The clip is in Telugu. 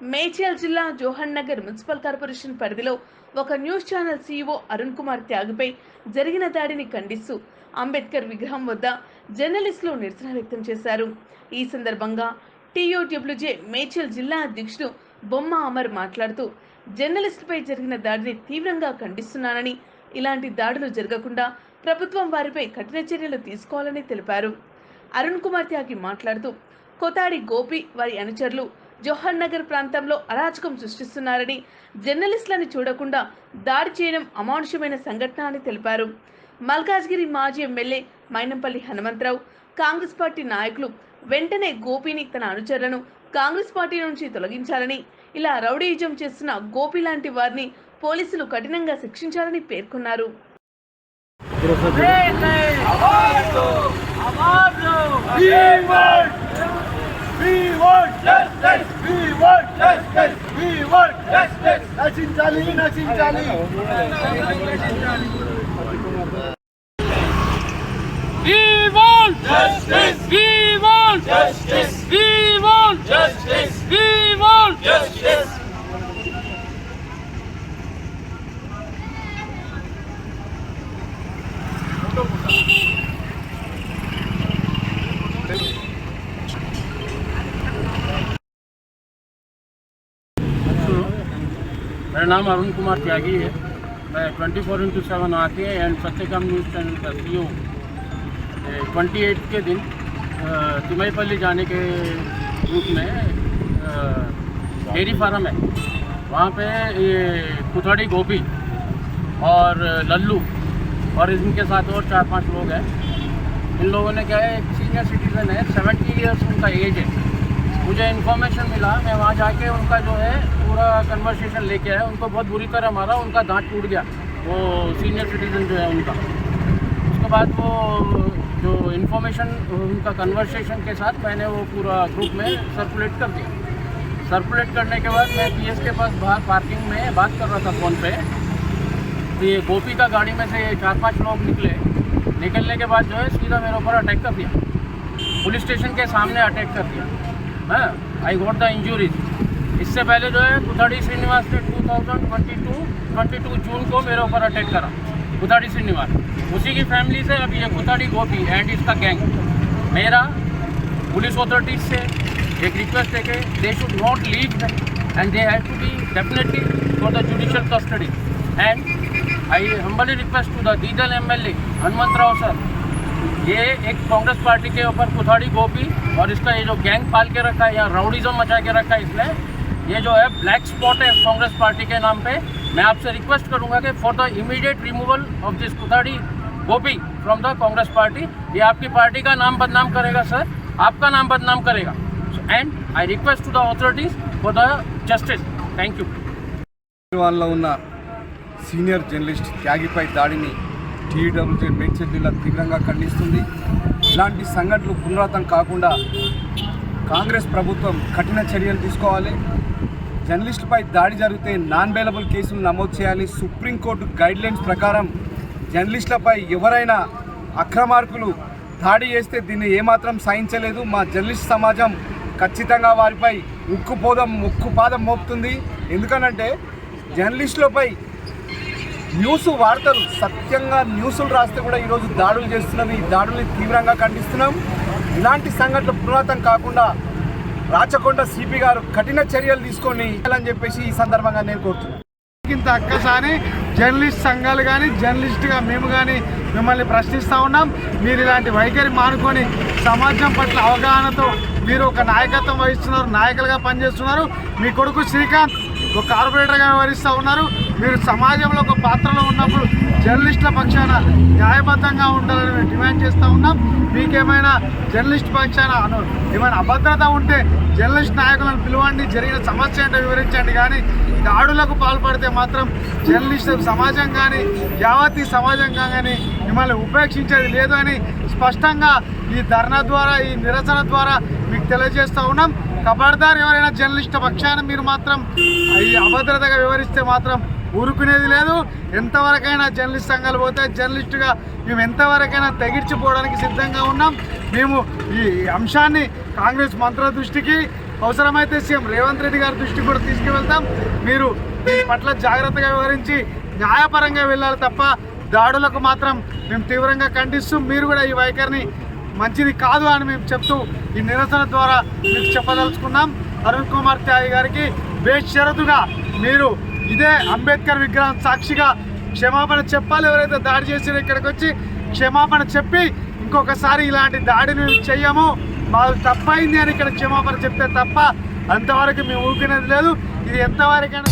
మేడ్చల్ జిల్లా జోహన్ నగర్ మున్సిపల్ కార్పొరేషన్ పరిధిలో ఒక news channel CEO Arun Kumar త్యాగిపై జరిగిన దాడిని ఖండిస్తూ అంబేద్కర్ విగ్రహం వద్ద జర్నలిస్టులు నిరసన వ్యక్తం చేశారు. ఈ సందర్భంగా టీయూడబ్ల్యూజే మేడ్చల్ జిల్లా అధ్యక్షుడు బొమ్మ అమర్ మాట్లాడుతూ జర్నలిస్టుపై జరిగిన దాడిని తీవ్రంగా ఖండిస్తున్నానని ఇలాంటి దాడులు జరగకుండా ప్రభుత్వం వారిపై కఠిన చర్యలు తీసుకోవాలని తెలిపారు. అరుణ్ కుమార్ త్యాగి మాట్లాడుతూ కొతాడి గోపి వారి అనుచరులు జోహర్ నగర్ ప్రాంతంలో అరాచకం సృష్టిస్తున్నారని జర్నలిస్టులను చూడకుండా దాడి చేయడం అమానుషమైన సంఘటన అని తెలిపారు. మల్కాజ్గిరి మాజీ ఎమ్మెల్యే మైనంపల్లి హనుమంతరావు కాంగ్రెస్ పార్టీ నాయకులు వెంటనే గోపిని తన అనుచరులను కాంగ్రెస్ పార్టీ నుంచి తొలగించాలని ఇలా రౌడీయిజం చేస్తున్న గోపి లాంటి వారిని పోలీసులు కఠినంగా శిక్షించాలని పేర్కొన్నారు. want justice. We want justice. We want justice. Nachin Chali, Nachin Chali. We want justice. We want justice. We want justice. We want justice. मेरा नाम अरुण कुमार त्यागी है। मैं ट्वेंटी फोर इंटू सेवन आके एंड सत्यकाम न्यूज़ चैनल का सी ओ ट्वेंटी एट के दिन तिमईपल्ली जाने के रूप में डेयरी फार्म है। वहाँ पे ये कुथड़ी गोभी और लल्लू और इनके साथ और चार पाँच लोग हैं। इन लोगों ने क्या है सीनियर सिटीज़न है सेवेंटी ईयर्स उनका एज है। मुझे इन्फॉर्मेशन मिला, मैं वहाँ जाके उनका जो है पूरा कन्वर्सेशन लेके आया। उनको बहुत बुरी तरह मारा, उनका दांत टूट गया। वो सीनियर सिटीजन जो है उनका। उसके बाद वो जो इन्फॉर्मेशन उनका कन्वर्सेशन के साथ मैंने वो पूरा ग्रुप में सर्कुलेट कर दिया। सर्कुलेट करने के बाद मैं पीएस के पास बाहर पार्किंग में बात कर रहा था फ़ोन पे। तो ये गोपी का गाड़ी में से चार पाँच लोग निकले। निकलने के बाद जो है सीधा मेरे ऊपर अटैक कर दिया। पुलिस स्टेशन के सामने अटैक कर दिया। हाँ आई गॉट द इंजरीज इससे पहले जो है कुथाड़ी श्रीनिवास ने 2022 22 जून को मेरे ऊपर अटैक करा। कुथाड़ी श्रीनिवास। उसी की फैमिली से अभी ये कुथाड़ी गोपी एंड इसका गैंग मेरा पुलिस अथॉरिटीज से एक रिक्वेस्ट है कि they should not leave and they have to be definitely for the judicial custody and I humbly request to the दीदल M L A Hanumanth Rao sir ये एक कांग्रेस पार्टी के ऊपर कुथाड़ी गोपी और इसका ये जो गैंग पाल के रखा है या राउडिज्म मचा के रखा है इसने, ये जो है ब्लैक स्पॉट है कांग्रेस पार्टी के नाम पे। मैं आपसे रिक्वेस्ट करूँगा कि for the immediate removal of this Kuthadi Gopi from the Congress party, ये आपकी पार्टी का नाम बदनाम करेगा सर आपका नाम बदनाम करेगा। And I request to the authorities for the justice thank you senior journalist senior दाड़ी टीडब्ल्यूजे దాడిని టీడబ్ల్యూజే మేడ్చల్ ఇలాంటి సంఘటనలు పునరావృతం కాకుండా కాంగ్రెస్ ప్రభుత్వం కఠిన చర్యలు తీసుకోవాలి. జర్నలిస్టులపై దాడి జరిగితే నాన్ అవైలబుల్ కేసులు నమోదు చేయాలి. సుప్రీంకోర్టు గైడ్లైన్స్ ప్రకారం జర్నలిస్టులపై ఎవరైనా అక్రమార్కులు దాడి చేస్తే దీన్ని ఏమాత్రం సహించలేదు. మా జర్నలిస్ట్ సమాజం ఖచ్చితంగా వారిపై ఉక్కుపోదం ఉక్కుపాదం మోపుతుంది. ఎందుకనంటే జర్నలిస్టులపై న్యూస్ వార్తలు సత్యంగా న్యూస్లు రాస్తే కూడా ఈరోజు దాడులు చేస్తున్నది ఈ దాడుల్ని తీవ్రంగా ఖండిస్తున్నాం. ఇలాంటి సంఘటనలు పునరాతం కాకుండా రాచకొండ సిపి గారు కఠిన చర్యలు తీసుకొని అని చెప్పేసి ఈ సందర్భంగా నేను కోరుతున్నాను. ఇంత అక్కసారి జర్నలిస్ట్ సంఘాలు కానీ జర్నలిస్ట్గా మేము కానీ మిమ్మల్ని ప్రశ్నిస్తూ ఉన్నాం. మీరు ఇలాంటి వైఖరి మానుకొని సమాజం పట్ల అవగాహనతో మీరు ఒక నాయకత్వం వహిస్తున్నారు నాయకులుగా పనిచేస్తున్నారు. మీ కొడుకు శ్రీకాంత్ ఒక కార్పొరేటర్గా వ్యవహరిస్తూ ఉన్నారు. మీరు సమాజంలో ఒక పాత్రలో ఉన్నప్పుడు జర్నలిస్టుల పక్షాన న్యాయబద్ధంగా ఉండాలని మేము డిమాండ్ చేస్తూ ఉన్నాం. మీకేమైనా జర్నలిస్ట్ పక్షాన ఏమైనా అభద్రత ఉంటే జర్నలిస్ట్ నాయకులను పిలవండి జరిగిన సమస్య ఏంటో వివరించండి. కానీ దాడులకు పాల్పడితే మాత్రం జర్నలిస్ట్ సమాజం కానీ యావతీ సమాజం కానీ మిమ్మల్ని ఉపేక్షించేది లేదు అని స్పష్టంగా ఈ ధర్నా ద్వారా ఈ నిరసన ద్వారా మీకు తెలియజేస్తూ ఉన్నాం. ఖబర్దార్ ఎవరైనా జర్నలిస్ట్ పక్షాన మీరు మాత్రం ఈ అభద్రతగా వివరిస్తే మాత్రం ఊరుకునేది లేదు. ఎంతవరకైనా జర్నలిస్ట్ సంఘాలు పోతే జర్నలిస్టుగా మేము ఎంతవరకైనా తెగిర్చిపోవడానికి సిద్ధంగా ఉన్నాం. మేము ఈ అంశాన్ని కాంగ్రెస్ మంత్రుల దృష్టికి అవసరమైతే సీఎం రేవంత్ రెడ్డి గారి దృష్టికి కూడా తీసుకువెళ్తాం. మీరు దీని పట్ల జాగ్రత్తగా వివరించి న్యాయపరంగా వెళ్ళాలి తప్ప దాడులకు మాత్రం మేము తీవ్రంగా ఖండిస్తూ మీరు కూడా ఈ వైఖరిని మంచిది కాదు అని మేము చెప్తూ ఈ నిరసన ద్వారా మీకు చెప్పదలుచుకున్నాం. అరుణ్ కుమార్ త్యాగి గారికి బేషరతుగా మీరు ఇదే అంబేద్కర్ విగ్రహం సాక్షిగా క్షమాపణ చెప్పాలి. ఎవరైతే దాడి చేసారో ఇక్కడికి వచ్చి క్షమాపణ చెప్పి ఇంకొకసారి ఇలాంటి దాడిని మేము చెయ్యము మాకు తప్పైంది అని ఇక్కడ క్షమాపణ చెప్తే తప్ప అంతవరకు మేము ఊపినది లేదు. ఇది ఎంతవరకైనా